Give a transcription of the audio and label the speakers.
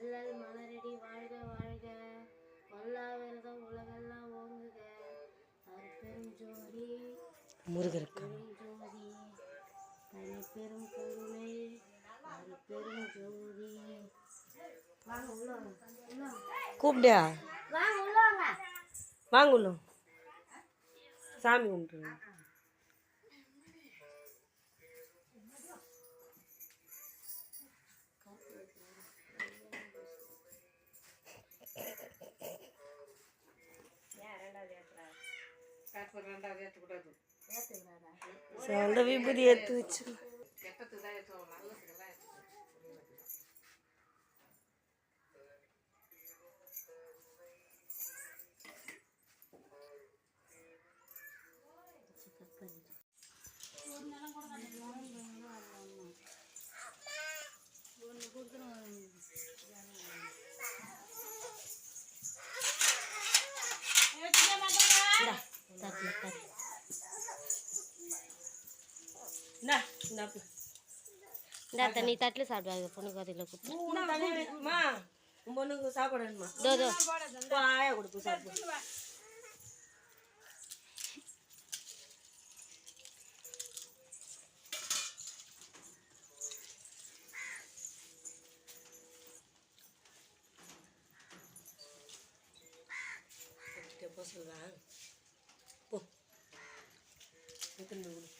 Speaker 1: வள்ளல் மலரடி வாழ்க வாழ்க. வல்லா விரதம் உலகெல்லாம் ஓங்குக. அற்பெரும் ஜோதி முருகருக்கு?
Speaker 2: ஜோதி. தனி பெரும் கருணை அற்பெரும் ஜோதி. வாங்க உள்ள
Speaker 1: கூப்பிடியா
Speaker 2: வாங்க. உள்ள வாங்க.
Speaker 1: வாங்க உள்ள சாமி கும்பிட்டு விபூதி எடுத்து வச்சு இந்தா
Speaker 2: தண்ணி தட்டில் சாப்பிடுவாங்க பொண்ணுக்கு அதில் கொடுத்து
Speaker 1: மூணு தண்ணி வேணுமா உன் பொண்ணுக்கு சாப்பாடு வேணுமா?
Speaker 2: தோ தோ.
Speaker 1: ஆயா கொடுத்து சாப்பிடு. போ சொல்லுவேன் போ വെക്കുന്നത്